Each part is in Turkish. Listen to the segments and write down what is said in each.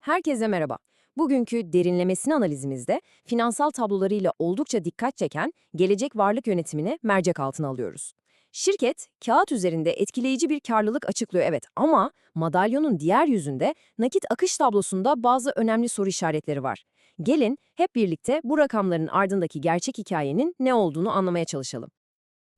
Herkese merhaba. Bugünkü derinlemesine analizimizde finansal tablolarıyla oldukça dikkat çeken gelecek varlık yönetimini mercek altına alıyoruz. Şirket, kağıt üzerinde etkileyici bir karlılık açıklıyor evet ama madalyonun diğer yüzünde nakit akış tablosunda bazı önemli soru işaretleri var. Gelin hep birlikte bu rakamların ardındaki gerçek hikayenin ne olduğunu anlamaya çalışalım.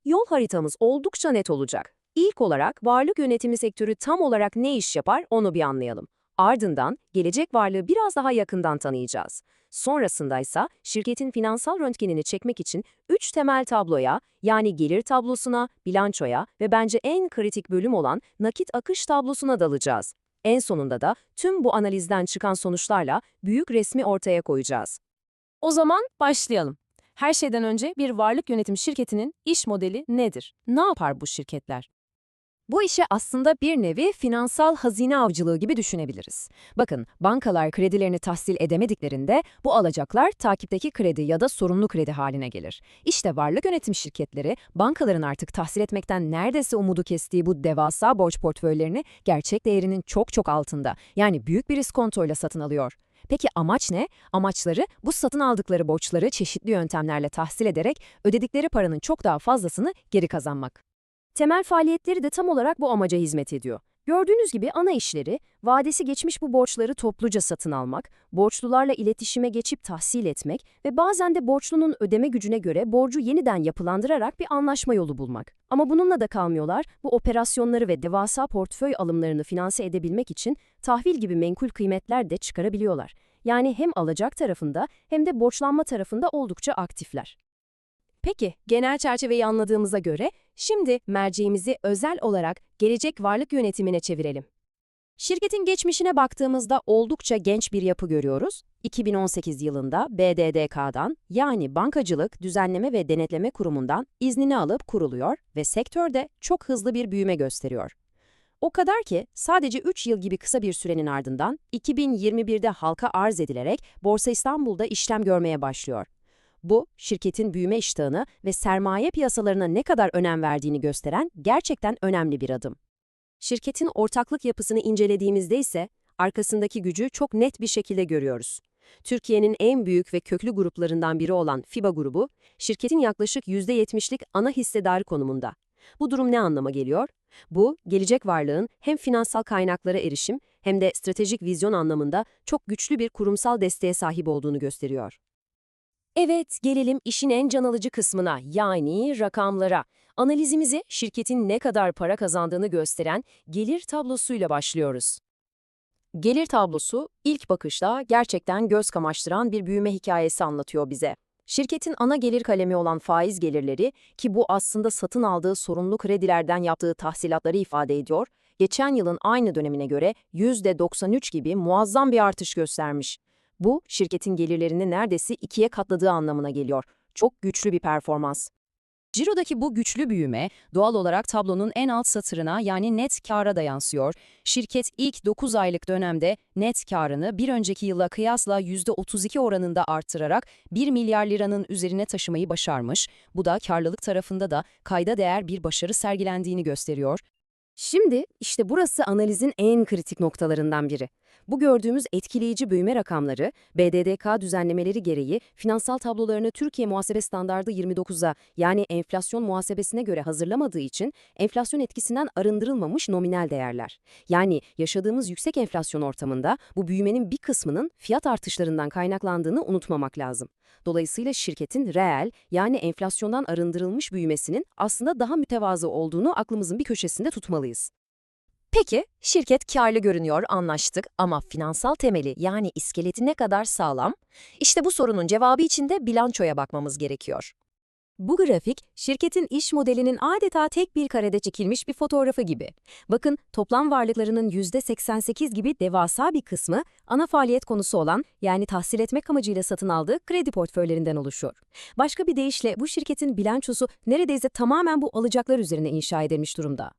Yol haritamız oldukça net olacak. İlk olarak varlık yönetimi sektörü tam olarak ne iş yapar onu bir anlayalım. Ardından gelecek varlığı biraz daha yakından tanıyacağız. Sonrasında ise şirketin finansal röntgenini çekmek için üç temel tabloya yani gelir tablosuna, bilançoya ve bence en kritik bölüm olan nakit akış tablosuna dalacağız. En sonunda da tüm bu analizden çıkan sonuçlarla büyük resmi ortaya koyacağız. O zaman başlayalım. Her şeyden önce bir varlık yönetim şirketinin iş modeli nedir? Ne yapar bu şirketler? Bu işi aslında bir nevi finansal hazine avcılığı gibi düşünebiliriz. Bakın, bankalar kredilerini tahsil edemediklerinde bu alacaklar takipteki kredi ya da sorumlu kredi haline gelir. İşte varlık yönetim şirketleri bankaların artık tahsil etmekten neredeyse umudu kestiği bu devasa borç portföylerini gerçek değerinin çok çok altında yani büyük bir iskontoyla satın alıyor. Peki amaç ne? Amaçları bu satın aldıkları borçları çeşitli yöntemlerle tahsil ederek ödedikleri paranın çok daha fazlasını geri kazanmak. Temel faaliyetleri de tam olarak bu amaca hizmet ediyor. Gördüğünüz gibi ana işleri, vadesi geçmiş bu borçları topluca satın almak, borçlularla iletişime geçip tahsil etmek ve bazen de borçlunun ödeme gücüne göre borcu yeniden yapılandırarak bir anlaşma yolu bulmak. Ama bununla da kalmıyorlar, bu operasyonları ve devasa portföy alımlarını finanse edebilmek için tahvil gibi menkul kıymetler de çıkarabiliyorlar. Yani hem alacak tarafında hem de borçlanma tarafında oldukça aktifler. Peki, genel çerçeveyi anladığımıza göre şimdi merceğimizi özel olarak gelecek varlık yönetimine çevirelim. Şirketin geçmişine baktığımızda oldukça genç bir yapı görüyoruz. 2018 yılında BDDK'dan yani Bankacılık Düzenleme ve Denetleme Kurumu'ndan iznini alıp kuruluyor ve sektörde çok hızlı bir büyüme gösteriyor. O kadar ki sadece 3 yıl gibi kısa bir sürenin ardından 2021'de halka arz edilerek Borsa İstanbul'da işlem görmeye başlıyor. Bu, şirketin büyüme iştahını ve sermaye piyasalarına ne kadar önem verdiğini gösteren gerçekten önemli bir adım. Şirketin ortaklık yapısını incelediğimizde ise arkasındaki gücü çok net bir şekilde görüyoruz. Türkiye'nin en büyük ve köklü gruplarından biri olan FIBA grubu, şirketin yaklaşık %70'lik ana hissedarı konumunda. Bu durum ne anlama geliyor? Bu, gelecek varlığın hem finansal kaynaklara erişim hem de stratejik vizyon anlamında çok güçlü bir kurumsal desteğe sahip olduğunu gösteriyor. Evet, gelelim işin en can alıcı kısmına, yani rakamlara. Analizimizi şirketin ne kadar para kazandığını gösteren gelir tablosuyla başlıyoruz. Gelir tablosu ilk bakışta gerçekten göz kamaştıran bir büyüme hikayesi anlatıyor bize. Şirketin ana gelir kalemi olan faiz gelirleri ki bu aslında satın aldığı sorumlu kredilerden yaptığı tahsilatları ifade ediyor, geçen yılın aynı dönemine göre %93 gibi muazzam bir artış göstermiş. Bu, şirketin gelirlerini neredeyse ikiye katladığı anlamına geliyor. Çok güçlü bir performans. Ciro'daki bu güçlü büyüme doğal olarak tablonun en alt satırına yani net kâra da yansıyor. Şirket ilk 9 aylık dönemde net karını bir önceki yıla kıyasla %32 oranında artırarak 1 milyar liranın üzerine taşımayı başarmış. Bu da karlılık tarafında da kayda değer bir başarı sergilendiğini gösteriyor. Şimdi işte burası analizin en kritik noktalarından biri. Bu gördüğümüz etkileyici büyüme rakamları, BDDK düzenlemeleri gereği finansal tablolarını Türkiye Muhasebe Standardı 29'a yani enflasyon muhasebesine göre hazırlamadığı için enflasyon etkisinden arındırılmamış nominal değerler. Yani yaşadığımız yüksek enflasyon ortamında bu büyümenin bir kısmının fiyat artışlarından kaynaklandığını unutmamak lazım. Dolayısıyla şirketin reel yani enflasyondan arındırılmış büyümesinin aslında daha mütevazı olduğunu aklımızın bir köşesinde tutmalıyız. Peki, şirket karlı görünüyor, anlaştık ama finansal temeli yani iskeleti ne kadar sağlam? İşte bu sorunun cevabı için de bilançoya bakmamız gerekiyor. Bu grafik, şirketin iş modelinin adeta tek bir karede çekilmiş bir fotoğrafı gibi. Bakın, toplam varlıklarının %88 gibi devasa bir kısmı ana faaliyet konusu olan yani tahsil etmek amacıyla satın aldığı kredi portföylerinden oluşuyor. Başka bir deyişle bu şirketin bilançosu neredeyse tamamen bu alacaklar üzerine inşa edilmiş durumda.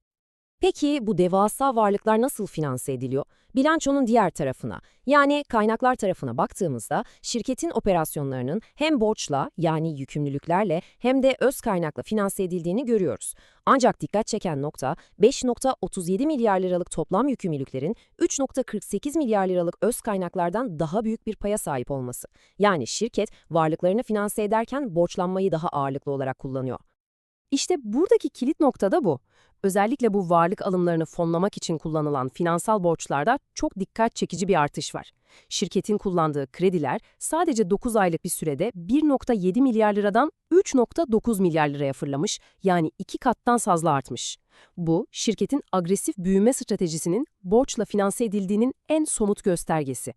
Peki bu devasa varlıklar nasıl finanse ediliyor? Bilançonun diğer tarafına, yani kaynaklar tarafına baktığımızda şirketin operasyonlarının hem borçla yani yükümlülüklerle hem de öz kaynakla finanse edildiğini görüyoruz. Ancak dikkat çeken nokta 5.37 milyar liralık toplam yükümlülüklerin 3.48 milyar liralık öz kaynaklardan daha büyük bir paya sahip olması. Yani şirket varlıklarını finanse ederken borçlanmayı daha ağırlıklı olarak kullanıyor. İşte buradaki kilit nokta da bu. Özellikle bu varlık alımlarını fonlamak için kullanılan finansal borçlarda çok dikkat çekici bir artış var. Şirketin kullandığı krediler sadece 9 aylık bir sürede 1.7 milyar liradan 3.9 milyar liraya fırlamış, yani iki kattan fazla artmış. Bu, şirketin agresif büyüme stratejisinin borçla finanse edildiğinin en somut göstergesi.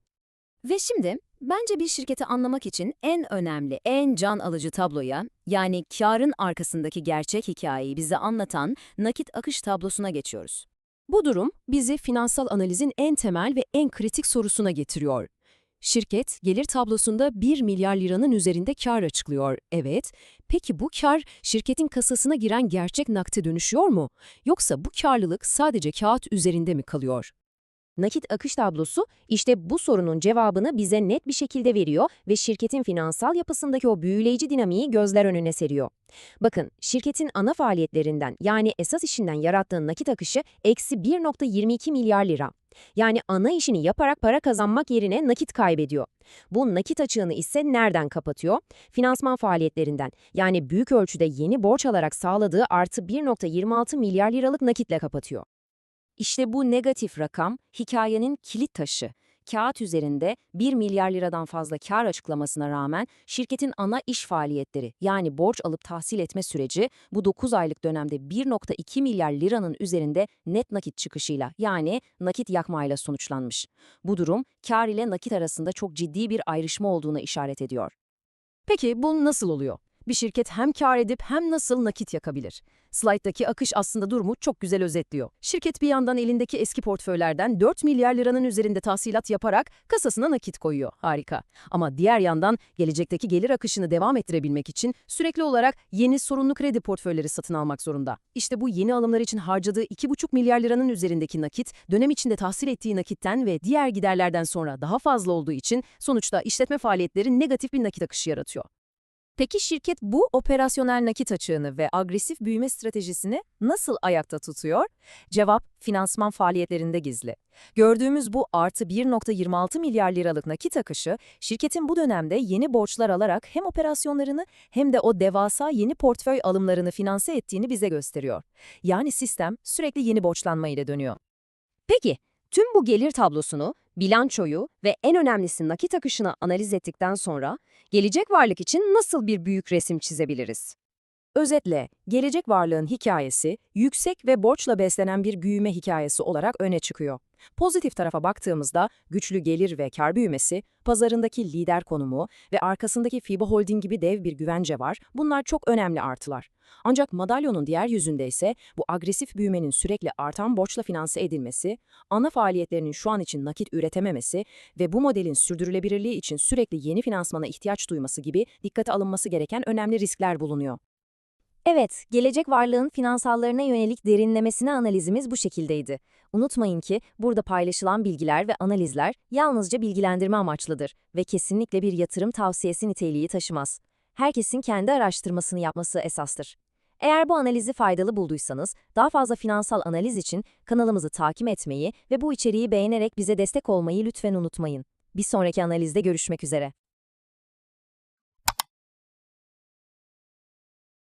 Ve şimdi bence bir şirketi anlamak için en önemli, en can alıcı tabloya, yani karın arkasındaki gerçek hikayeyi bize anlatan nakit akış tablosuna geçiyoruz. Bu durum bizi finansal analizin en temel ve en kritik sorusuna getiriyor. Şirket gelir tablosunda 1 milyar liranın üzerinde kar açıklıyor. Evet. Peki bu kar şirketin kasasına giren gerçek nakte dönüşüyor mu? Yoksa bu karlılık sadece kağıt üzerinde mi kalıyor? Nakit akış tablosu işte bu sorunun cevabını bize net bir şekilde veriyor ve şirketin finansal yapısındaki o büyüleyici dinamiği gözler önüne seriyor. Bakın, şirketin ana faaliyetlerinden yani esas işinden yarattığı nakit akışı eksi 1.22 milyar lira. Yani ana işini yaparak para kazanmak yerine nakit kaybediyor. Bu nakit açığını ise nereden kapatıyor? Finansman faaliyetlerinden yani büyük ölçüde yeni borç alarak sağladığı artı 1.26 milyar liralık nakitle kapatıyor. İşte bu negatif rakam hikayenin kilit taşı. Kağıt üzerinde 1 milyar liradan fazla kar açıklamasına rağmen şirketin ana iş faaliyetleri yani borç alıp tahsil etme süreci bu 9 aylık dönemde 1.2 milyar liranın üzerinde net nakit çıkışıyla yani nakit yakmayla sonuçlanmış. Bu durum kar ile nakit arasında çok ciddi bir ayrışma olduğuna işaret ediyor. Peki bu nasıl oluyor? Bir şirket hem kar edip hem nasıl nakit yakabilir? Slide'daki akış aslında durumu çok güzel özetliyor. Şirket bir yandan elindeki eski portföylerden 4 milyar liranın üzerinde tahsilat yaparak kasasına nakit koyuyor. Harika. Ama diğer yandan gelecekteki gelir akışını devam ettirebilmek için sürekli olarak yeni sorunlu kredi portföyleri satın almak zorunda. İşte bu yeni alımlar için harcadığı 2,5 milyar liranın üzerindeki nakit, dönem içinde tahsil ettiği nakitten ve diğer giderlerden sonra daha fazla olduğu için sonuçta işletme faaliyetleri negatif bir nakit akışı yaratıyor. Peki şirket bu operasyonel nakit açığını ve agresif büyüme stratejisini nasıl ayakta tutuyor? Cevap, finansman faaliyetlerinde gizli. Gördüğümüz bu artı 1.26 milyar liralık nakit akışı, şirketin bu dönemde yeni borçlar alarak hem operasyonlarını hem de o devasa yeni portföy alımlarını finanse ettiğini bize gösteriyor. Yani sistem sürekli yeni borçlanma ile dönüyor. Peki, tüm bu gelir tablosunu, bilançoyu ve en önemlisi nakit akışını analiz ettikten sonra gelecek varlık için nasıl bir büyük resim çizebiliriz? Özetle, gelecek varlığın hikayesi, yüksek ve borçla beslenen bir büyüme hikayesi olarak öne çıkıyor. Pozitif tarafa baktığımızda güçlü gelir ve kar büyümesi, pazarındaki lider konumu ve arkasındaki FIBA Holding gibi dev bir güvence var. Bunlar çok önemli artılar. Ancak madalyonun diğer yüzünde ise bu agresif büyümenin sürekli artan borçla finanse edilmesi, ana faaliyetlerinin şu an için nakit üretememesi ve bu modelin sürdürülebilirliği için sürekli yeni finansmana ihtiyaç duyması gibi dikkate alınması gereken önemli riskler bulunuyor. Evet, gelecek varlığın finansallarına yönelik derinlemesine analizimiz bu şekildeydi. Unutmayın ki burada paylaşılan bilgiler ve analizler yalnızca bilgilendirme amaçlıdır ve kesinlikle bir yatırım tavsiyesi niteliği taşımaz. Herkesin kendi araştırmasını yapması esastır. Eğer bu analizi faydalı bulduysanız, daha fazla finansal analiz için kanalımızı takip etmeyi ve bu içeriği beğenerek bize destek olmayı lütfen unutmayın. Bir sonraki analizde görüşmek üzere.